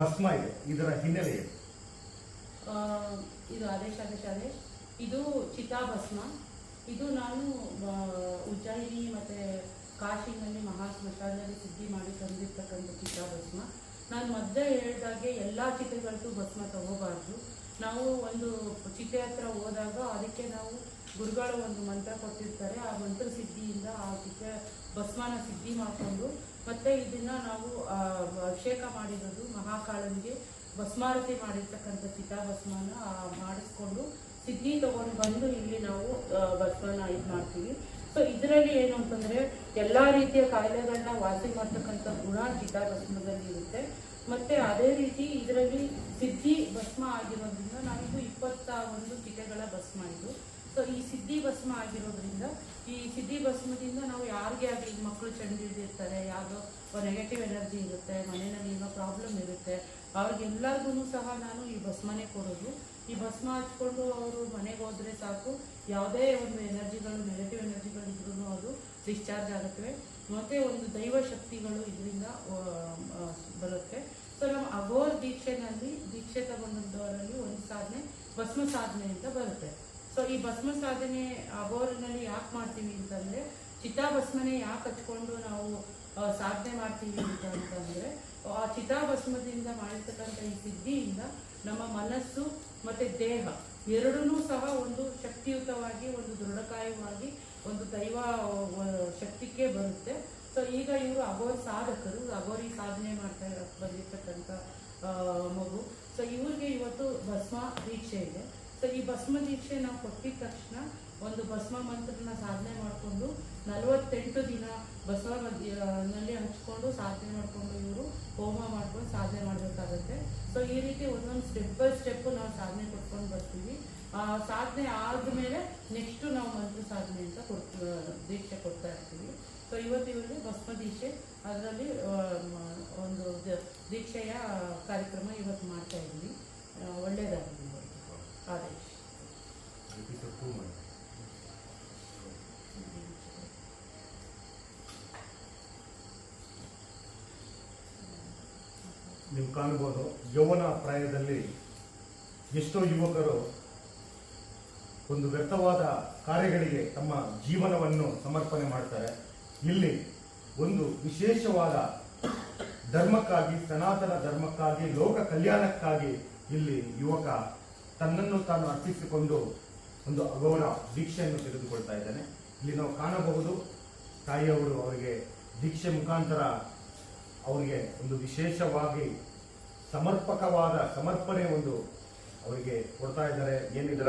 ಭಸ್ಮ ಇದೆ ಇದರ ಹಿನ್ನೆಲೆ. ಇದು ಆದೇಶ ಆದೇಶ ಇದು ಚಿತಾಭಸ್ಮ. ಇದು ನಾನು ಉಜ್ಜಯಿನಿ ಮತ್ತೆ ಕಾಶಿನಲ್ಲಿ ಮಹಾ ಸ್ಮಶಾನದಲ್ಲಿ ಸಿದ್ಧಿ ಮಾಡಿ ತಂದಿರ್ತಕ್ಕಂಥ ಚಿತಾಭಸ್ಮ. ನಾನು ಮೊದಲೇ ಹೇಳಿದಾಗೆ ಎಲ್ಲ ಚಿತೆಗಳಿಗೂ ಭಸ್ಮ ತಗೋಬಾರ್ದು. ನಾವು ಒಂದು ಚಿತೆ ಹತ್ರ ಹೋದಾಗ ಅದಕ್ಕೆ ನಾವು ಗುರುಗಳು ಒಂದು ಮಂತ್ರ ಕೊಟ್ಟಿರ್ತಾರೆ, ಆ ಮಂತ್ರ ಸಿದ್ಧಿಯಿಂದ ಆ ಚಿತೆ ಭಸ್ಮನ ಸಿದ್ಧಿ ಮಾಡಿಕೊಂಡು, ಮತ್ತೆ ಇದನ್ನ ನಾವು ಅಭಿಷೇಕ ಮಾಡಿರೋದು ಮಹಾಕಾಳನಿಗೆ ಭಸ್ಮಾರತಿ ಮಾಡಿರ್ತಕ್ಕಂಥ ಚಿತಾಭಸ್ಮನ ಮಾಡಿಸ್ಕೊಂಡು ಸಿದ್ಧಿ ತಗೊಂಡು ಬಂದು ಇಲ್ಲಿ ನಾವು ಭಸ್ಮನ ಇದು ಮಾಡ್ತೀವಿ. ಸೊ ಇದರಲ್ಲಿ ಏನು ಅಂತಂದ್ರೆ ಎಲ್ಲಾ ರೀತಿಯ ಕಾಯಿಲೆಗಳನ್ನ ವಾಸಿ ಮಾಡ್ತಕ್ಕಂಥ ಗುಣ ಚಿತಾಭಸ್ಮದಲ್ಲಿ ಇರುತ್ತೆ ಮತ್ತೆ ಅದೇ ರೀತಿ ಇದರಲ್ಲಿ ಸಿದ್ಧಿ ಭಸ್ಮ ಆಗಿರೋದ್ರಿಂದ ನಾವಿದು ಇಪ್ಪತ್ತ ಒಂದು ಚಿತೆಗಳ ಭಸ್ಮ ಇದು. ಸೊ ಈ ಸಿದ್ಧಿ ಭಸ್ಮ ಆಗಿರೋದ್ರಿಂದ, ಈ ಸಿದ್ಧಿ ಭಸ್ಮದಿಂದ ನಾವು ಯಾರಿಗೆ ಆಗಲಿ ಮಕ್ಕಳು ಚೆಂಡು ಹಿಡಿದಿರ್ತಾರೆ ಯಾವುದೋ ನೆಗೆಟಿವ್ ಎನರ್ಜಿ ಇರುತ್ತೆ, ಮನೆಯಲ್ಲಿ ಏನೋ ಪ್ರಾಬ್ಲಮ್ ಇರುತ್ತೆ ಅವ್ರಿಗೆಲ್ಲರಿಗೂ ಸಹ ನಾನು ಈ ಭಸ್ಮನೇ ಕೊಡೋದು. ಈ ಭಸ್ಮ ಹಚ್ಕೊಂಡು ಅವರು ಮನೆಗೆ ಹೋದರೆ ಸಾಕು, ಯಾವುದೇ ಒಂದು ಎನರ್ಜಿಗಳು ನೆಗೆಟಿವ್ ಎನರ್ಜಿಗಳು ಇದ್ರೂ ಅದು ಡಿಸ್ಚಾರ್ಜ್ ಆಗುತ್ತವೆ ಮತ್ತು ಒಂದು ದೈವ ಶಕ್ತಿಗಳು ಇದರಿಂದ ಬರುತ್ತೆ. ಸೊ ನಮ್ಮ ಅಘೋರ್ ದೀಕ್ಷೆನಲ್ಲಿ, ದೀಕ್ಷೆ ತಗೊಂಡಂಥವರಲ್ಲಿ ಒಂದು ಸಾಧನೆ ಭಸ್ಮ ಸಾಧನೆ ಅಂತ ಬರುತ್ತೆ. ಸೊ ಈ ಭಸ್ಮ ಸಾಧನೆ ಅಬೋರ್ನಲ್ಲಿ ಯಾಕೆ ಮಾಡ್ತೀವಿ ಅಂತಂದ್ರೆ, ಚಿತಾಭಸ್ಮನೆ ಯಾಕೆ ಹಚ್ಕೊಂಡು ನಾವು ಸಾಧನೆ ಮಾಡ್ತೀವಿ ಅಂತ ಅಂತಂದ್ರೆ, ಆ ಚಿತಾಭಸ್ಮದಿಂದ ಮಾಡಿರ್ತಕ್ಕಂಥ ಈ ಸಿದ್ಧಿಯಿಂದ ನಮ್ಮ ಮನಸ್ಸು ಮತ್ತೆ ದೇಹ ಎರಡನ್ನೂ ಸಹ ಒಂದು ಶಕ್ತಿಯುತವಾಗಿ, ಒಂದು ದೃಢಕಾಯವಾಗಿ, ಒಂದು ದೈವ ಶಕ್ತಿಗೆ ಬರುತ್ತೆ. ಸೊ ಈಗ ಇವರು ಅಗೋರಿ ಸಾಧಕರು ಅಗೋರಿ ಸಾಧನೆ ಮಾಡ್ತಾ ಬಂದಿರ್ತಕ್ಕಂಥ ಮಗು. ಸೊ ಇವ್ರಿಗೆ ಇವತ್ತು ಭಸ್ಮ ದೀಕ್ಷೆ ಇದೆ. ಸೊ ಈ ಭಸ್ಮ ದೀಕ್ಷೆ ನಾವು ಕೊಟ್ಟಿದ ತಕ್ಷಣ ಒಂದು ಭಸ್ಮ ಮಂತ್ರನ ಸಾಧನೆ ಮಾಡಿಕೊಂಡು ನಲವತ್ತೆಂಟು ದಿನ ಬಸವ ನಲ್ಲಿ ಹಚ್ಕೊಂಡು ಸಾಧನೆ ಮಾಡಿಕೊಂಡು ಇವರು ಹೋಮ ಮಾಡ್ಕೊಂಡು ಸಾಧನೆ ಮಾಡಬೇಕಾಗುತ್ತೆ. ಸೊ ಈ ರೀತಿ ಒಂದೊಂದು ಸ್ಟೆಪ್ ಬೈ ಸ್ಟೆಪ್ ನಾವು ಸಾಧನೆ ಕೊಟ್ಕೊಂಡು ಬರ್ತೀವಿ. ಆ ಸಾಧನೆ ಆದ್ಮೇಲೆ ನೆಕ್ಸ್ಟ್ ನಾವು ಮಂತ್ರ ಸಾಧನೆ ಅಂತ ಕೊಟ್ಟು ದೀಕ್ಷೆ ಕೊಡ್ತಾ ಇರ್ತೀವಿ. ಸೊ ಇವತ್ತು ಇವರಿಗೆ ಭಸ್ಮ ದೀಕ್ಷೆ ಅದರಲ್ಲಿ ಒಂದು ದೀಕ್ಷೆಯ ಕಾರ್ಯಕ್ರಮ ಇವತ್ತು ಮಾಡ್ತಾ ಇದ್ದೀವಿ ಆ, ಒಳ್ಳೇದಾಗಲಿ ಇವತ್ತು ಆದೇಶ ಎಪಿಸೋಡ್ ಟೂ ಮಾಡಿ ನೀವು ಕಾಣಬಹುದು, ಯೌವನ ಪ್ರಾಯದಲ್ಲಿ ಎಷ್ಟೋ ಯುವಕರು ಒಂದು ವ್ಯರ್ಥವಾದ ಕಾರ್ಯಗಳಿಗೆ ತಮ್ಮ ಜೀವನವನ್ನು ಸಮರ್ಪಣೆ ಮಾಡ್ತಾರೆ. ಇಲ್ಲಿ ಒಂದು ವಿಶೇಷವಾದ ಧರ್ಮಕ್ಕಾಗಿ, ಸನಾತನ ಧರ್ಮಕ್ಕಾಗಿ, ಲೋಕ ಕಲ್ಯಾಣಕ್ಕಾಗಿ ಇಲ್ಲಿ ಯುವಕ ತನ್ನನ್ನು ತಾನು ಅರ್ಪಿಸಿಕೊಂಡು ಒಂದು ಅಗೌರ ದೀಕ್ಷೆಯನ್ನು ತೆಗೆದುಕೊಳ್ತಾ ಇದ್ದಾನೆ. ಇಲ್ಲಿ ನಾವು ಕಾಣಬಹುದು ತಾಯಿಯವರು ಅವರಿಗೆ ದೀಕ್ಷೆ ಮುಖಾಂತರ ಅವರಿಗೆ ಒಂದು ವಿಶೇಷವಾಗಿ ಸಮರ್ಪಕವಾದ ಸಮರ್ಪಣೆ ಒಂದು ಅವರಿಗೆ ಕೊಡ್ತಾ ಇದ್ದಾರೆ. ಏನಿದರ